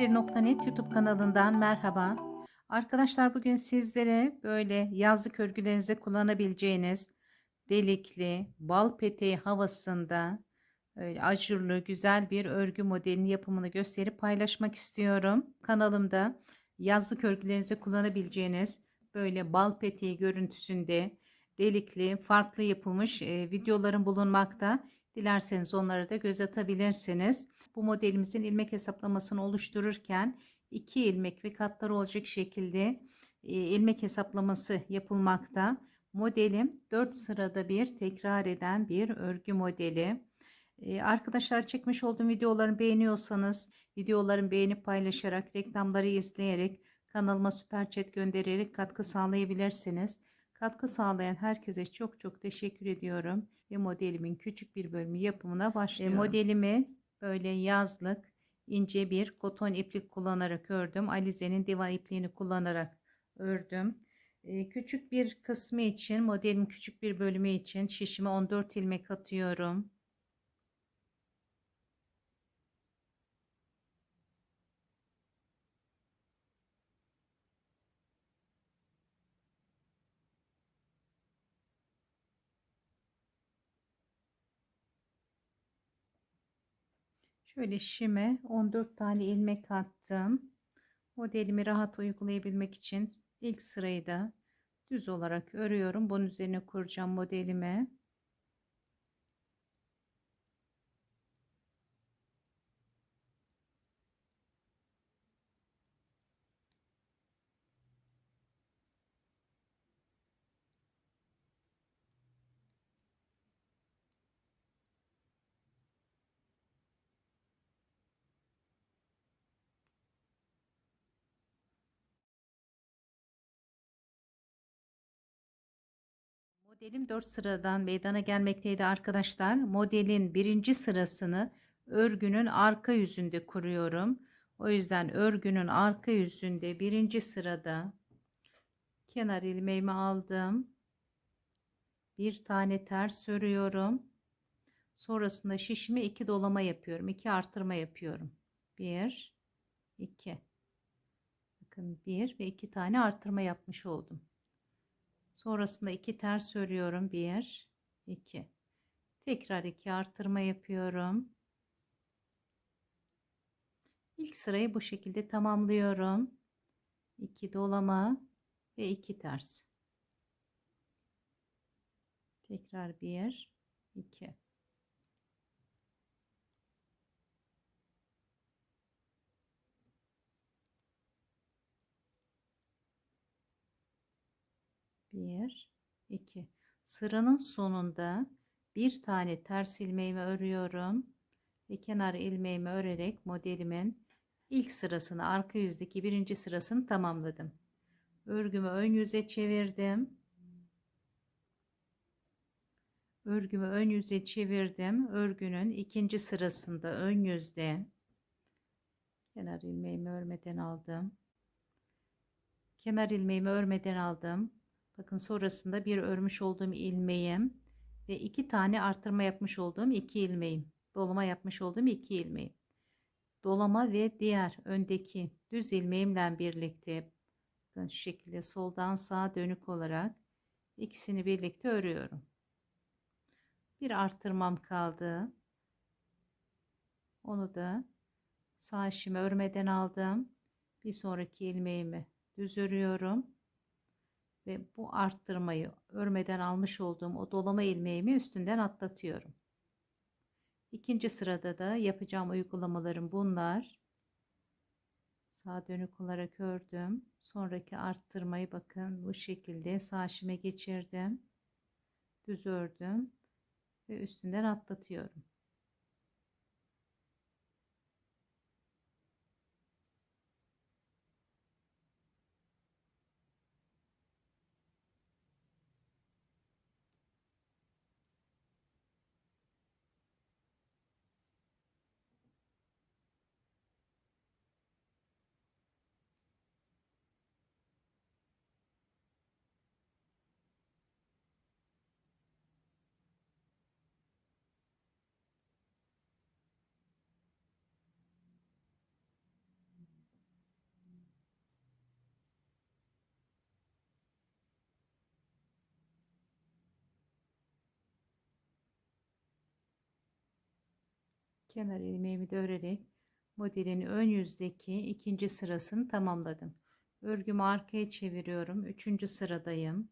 Elişleri.net YouTube kanalından merhaba. Arkadaşlar bugün sizlere böyle yazlık örgülerinize kullanabileceğiniz delikli, bal peteği havasında öyle ajurlu güzel bir örgü modelinin yapımını gösterip paylaşmak istiyorum. Kanalımda yazlık örgülerinize kullanabileceğiniz böyle bal peteği görüntüsünde delikli, farklı yapılmış e, videolarım bulunmakta. Dilerseniz onlara da göz atabilirsiniz. Bu modelimizin ilmek hesaplamasını oluştururken iki ilmek ve katları olacak şekilde e, ilmek hesaplaması yapılmakta. Modelim 4 sırada bir tekrar eden bir örgü modeli. E, arkadaşlar çekmiş olduğum videolarımı beğeniyorsanız videolarımı beğenip paylaşarak reklamları izleyerek kanalıma süper chat göndererek katkı sağlayabilirsiniz. Katkı sağlayan herkese çok çok teşekkür ediyorum ve modelimin küçük bir bölümü yapımına başlıyorum. E, modelimi böyle yazlık ince bir koton iplik kullanarak ördüm. Alize'nin divan ipliğini kullanarak ördüm. E, küçük bir kısmı için modelin küçük bir bölümü için şişime 14 ilmek atıyorum. Şöyle şime 14 tane ilmek attım. Modelimi rahat uygulayabilmek için ilk sırayı da düz olarak örüyorum. Bunun üzerine kuracağım modelimi. Modelim 4 sıradan meydana gelmekteydi arkadaşlar. Modelin birinci sırasını örgünün arka yüzünde kuruyorum. O yüzden örgünün arka yüzünde birinci sırada kenar ilmeğimi aldım. Bir tane ters örüyorum. Sonrasında şişimi iki dolama yapıyorum. iki artırma yapıyorum. Bir, iki. Bakın bir ve iki tane artırma yapmış oldum. Sonrasında iki ters örüyorum. Bir, iki. Tekrar iki artırma yapıyorum. İlk sırayı bu şekilde tamamlıyorum. 2 dolama ve 2 ters. Tekrar 1 2 1 2 sıranın sonunda bir tane ters ilmeğimi örüyorum ve kenar ilmeğimi örerek modelimin ilk sırasını arka yüzdeki birinci sırasını tamamladım. Örgümü ön yüze çevirdim. Örgümü ön yüze çevirdim. Örgünün ikinci sırasında ön yüzde kenar ilmeğimi örmeden aldım. Kenar ilmeğimi örmeden aldım Bakın sonrasında bir örmüş olduğum ilmeğim ve iki tane artırma yapmış olduğum iki ilmeğim. Dolama yapmış olduğum iki ilmeğim. Dolama ve diğer öndeki düz ilmeğimle birlikte bakın şu şekilde soldan sağa dönük olarak ikisini birlikte örüyorum. Bir artırmam kaldı. Onu da sağ işimi örmeden aldım. Bir sonraki ilmeğimi düz örüyorum ve bu arttırmayı örmeden almış olduğum o dolama ilmeğimi üstünden atlatıyorum. İkinci sırada da yapacağım uygulamalarım bunlar. Sağ dönük olarak ördüm. Sonraki arttırmayı bakın bu şekilde sağ şime geçirdim. Düz ördüm ve üstünden atlatıyorum. Kenar ilmeğimi de örerek modelin ön yüzdeki ikinci sırasını tamamladım. Örgümü arkaya çeviriyorum. Üçüncü sıradayım.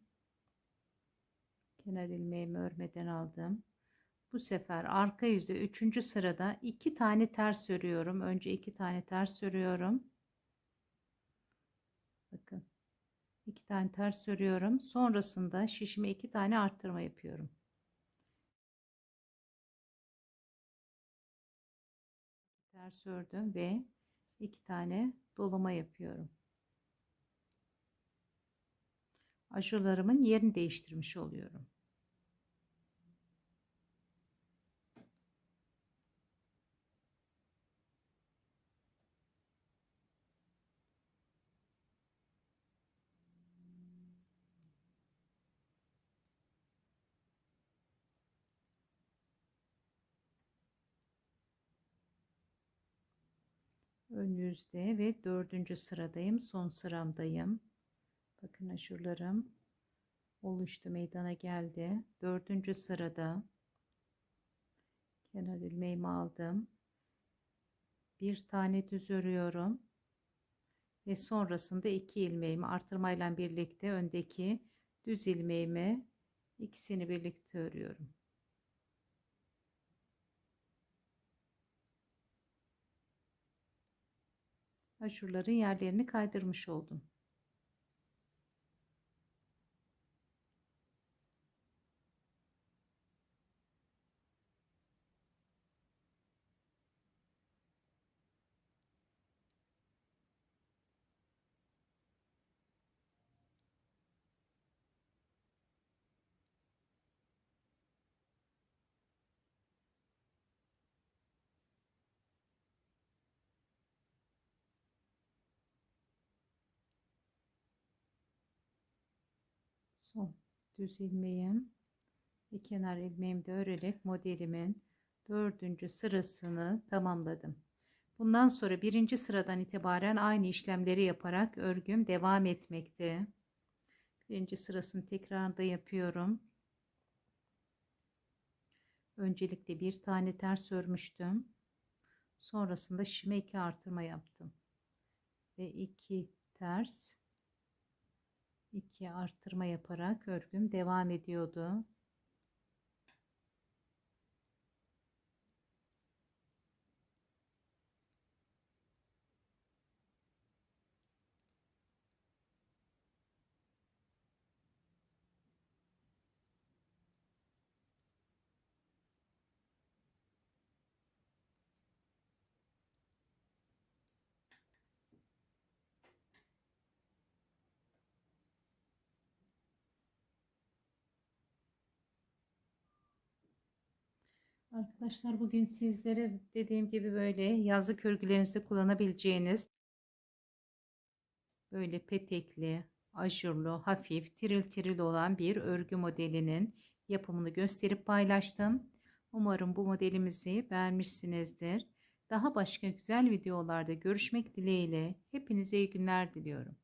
Kenar ilmeğimi örmeden aldım. Bu sefer arka yüzde üçüncü sırada iki tane ters örüyorum. Önce iki tane ters örüyorum. Bakın. iki tane ters örüyorum. Sonrasında şişime iki tane arttırma yapıyorum. Ters ördüm ve iki tane dolama yapıyorum. Aşularımın yerini değiştirmiş oluyorum. Ön yüzde ve dördüncü sıradayım son sıramdayım. Bakın aşurlarım oluştu meydana geldi. Dördüncü sırada kenar ilmeğimi aldım. Bir tane düz örüyorum ve sonrasında iki ilmeğimi artırmayla birlikte öndeki düz ilmeğimi ikisini birlikte örüyorum aşurların yerlerini kaydırmış oldum. Son düz ilmeğim ve kenar ilmeğimi de örerek modelimin dördüncü sırasını tamamladım. Bundan sonra birinci sıradan itibaren aynı işlemleri yaparak örgüm devam etmekte. Birinci sırasını tekrarda yapıyorum. Öncelikle bir tane ters örmüştüm. Sonrasında şime iki artırma yaptım. Ve iki ters 2 arttırma yaparak örgüm devam ediyordu. Arkadaşlar bugün sizlere dediğim gibi böyle yazlık örgülerinizde kullanabileceğiniz böyle petekli, ajurlu, hafif, tiril tiril olan bir örgü modelinin yapımını gösterip paylaştım. Umarım bu modelimizi beğenmişsinizdir. Daha başka güzel videolarda görüşmek dileğiyle hepinize iyi günler diliyorum.